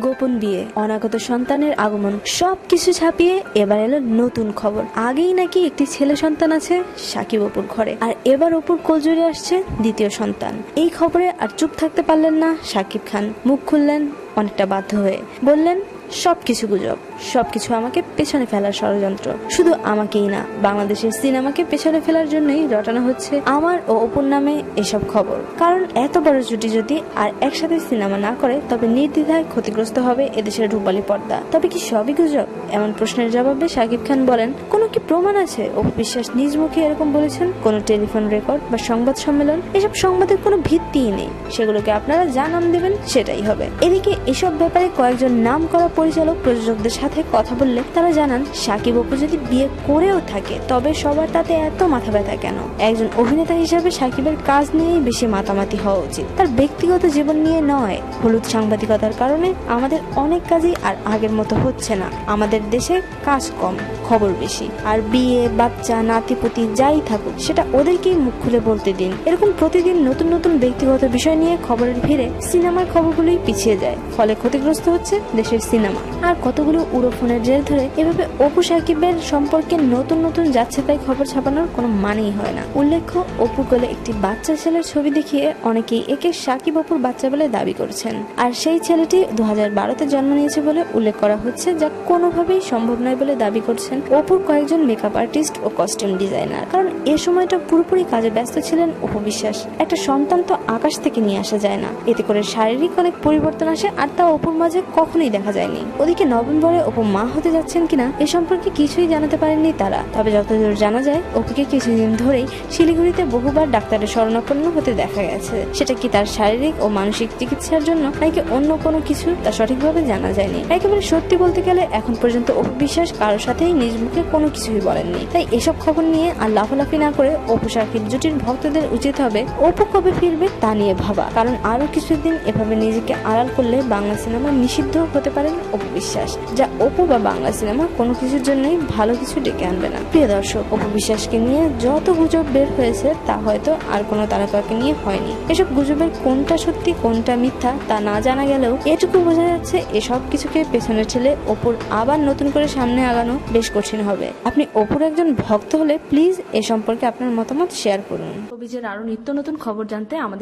গোপন বিয়ে, অনাগত সন্তানের আগমন সব কিছু ছাপিয়ে এবার এলো নতুন খবর। আগেই নাকি একটি ছেলে সন্তান আছে, সাকিব অপুর ঘরে। আর এবার অপুর কোলজুড়ে আসছে দ্বিতীয় সন্তান। এই খবরে আর চুপ থাকতে পারলেন না সাকিব খান। মুখ খুললেন অনেকটা বাধ্য হয়ে। বললেন সবকিছু গুজব সব কিছু আমাকে পেছনে ফেলার ষড়যন্ত্র। শুধু আমাকেই না, বাংলাদেশের সিনেমাকে পেছনে ফেলার জন্যই রটানো হচ্ছে আমার ও অপুর নামে এসব খবর। কারণ এত বড় জুটি যদি আর একসাথে সিনেমা না করে, তবে নির্দ্বিধায় ক্ষতিগ্রস্ত হবে এদেশের রূপালী পর্দা। তবে কি সবই গুজব? এমন প্রশ্নের জবাবে শাকিব খান বলেন, কোনো কি প্রমাণ আছে? অপু বিশ্বাস নিজ মুখে এরকম বলেছেন? কোনো টেলিফোন রেকর্ড বা সংবাদ সম্মেলন? এসব সংবাদের কোনো ভিত্তিই নেই। সেগুলোকে আপনারা যা নাম দেবেন সেটাই হবে। এদিকে এসব ব্যাপারে কয়েকজন নাম করা পরিচালক প্রযোজকদের সাথে কথা বললে তারা জানান, সাকিব অপু যদি বিয়ে করেও থাকে, তবে সবার তাতে এত মাথা ব্যথা কেন? একজন অভিনেতা হিসাবে সাকিবের কাজ নিয়েই বেশি মাতামাতি হওয়া উচিত। তার ব্যক্তিগত জীবন নিয়ে নয়। হলুদ সাংবাদিকতার কারণে আমাদের অনেক কাজই আর আগের মতো হচ্ছে না। আমাদের দেশে কাজ কম, খবর বেশি। আর বিয়ে, বাচ্চা, নাতিপুতি যাই থাকুক, সেটা ওদেরকেই মুখ খুলে বলতে দিন। এরকম প্রতিদিন নতুন নতুন ব্যক্তিগত বিষয় নিয়ে খবরের ভিড়ে সিনেমার খবরগুলোই পিছিয়ে যায়। ফলে ক্ষতিগ্রস্ত হচ্ছে দেশের সিনেমা আর কতগুলো উড়ো ফোনের জের ধরে এভাবে অপু সাকিবের সম্পর্কে নতুন নতুন যাচ্ছে তাই খবর ছাপানোর কোনো মানেই হয় না। উল্লেখ্য, অপু কোলে একটি বাচ্চা ছেলের ছবি দেখিয়ে অনেকেই একে সাকিব অপুর বাচ্চা বলে দাবি করছেন। আর সেই ছেলেটি দু হাজার বারোতে জন্ম নিয়েছে বলে উল্লেখ করা হচ্ছে, যা কোনোভাবেই সম্ভব নয় বলে দাবি করছেন অপুর কয়েকজন মেকআপ আর্টিস্ট ও কস্টিউম ডিজাইনার। কারণ এ সময়টা পুরোপুরি কাজে ব্যস্ত ছিলেন অপু বিশ্বাস। একটা সন্তান তো আকাশ থেকে নিয়ে আসা যায় না। এতে করে শারীরিক অনেক পরিবর্তন আসে আর তা অপুর মাঝে কখনোই দেখা যায়নি। ওদিকে নভেম্বরে অপু মা হতে যাচ্ছেন কিনা এ সম্পর্কে কিছুই জানাতে পারেননি তারা। তবে যতদূর জানা যায়, অপুকে কিছুদিন ধরেই শিলিগুড়িতে বহুবার ডাক্তারের শরণাপন্ন হতে দেখা গেছে। সেটা কি তার শারীরিক ও মানসিক চিকিৎসার জন্য নাকি অন্য কোনো কিছু তা সঠিকভাবে জানা যায়নি। একেবারে সত্যি বলতে গেলে এখন পর্যন্ত অপু বিশ্বাস কারোর সাথেই নিজ মুখে কোনো কিছুই বলেননি। তাই এসব খবর নিয়ে আর লাফালাফি না করে অপু শাকিব জুটির ভক্তদের উচিত হবে অপু কবে ফিরবে তা নিয়ে ভাবা। কারণ আরও কিছুদিন এভাবে নিজেকে আড়াল করলে বাংলা সিনেমা নিষিদ্ধ হতে পারেন অপু বিশ্বাস, যা অপু বা বাংলা সিনেমা কোনো কিছুর জন্যই ভালো কিছু ডেকে আনবে না। প্রিয় দর্শক, অপু বিশ্বাসকে নিয়ে যত গুজব বের হয়েছে তা হয়তো আর কোনো তারকাকে নিয়ে হয়নি। এসব গুজবের কোনটা সত্যি, কোনটা মিথ্যা তা না জানা গেলেও এটুকু বোঝা যাচ্ছে এসব কিছুকে পেছনে ঠেলে অপুর আবার নতুন করে সামনে আগানো বেশ কঠিন হবে। আপনি অপুর একজন ভক্ত হলে প্লিজ এ সম্পর্কে আপনার মতামত শেয়ার করুন। ছবিজের আরও নিত্য নতুন খবর জানতে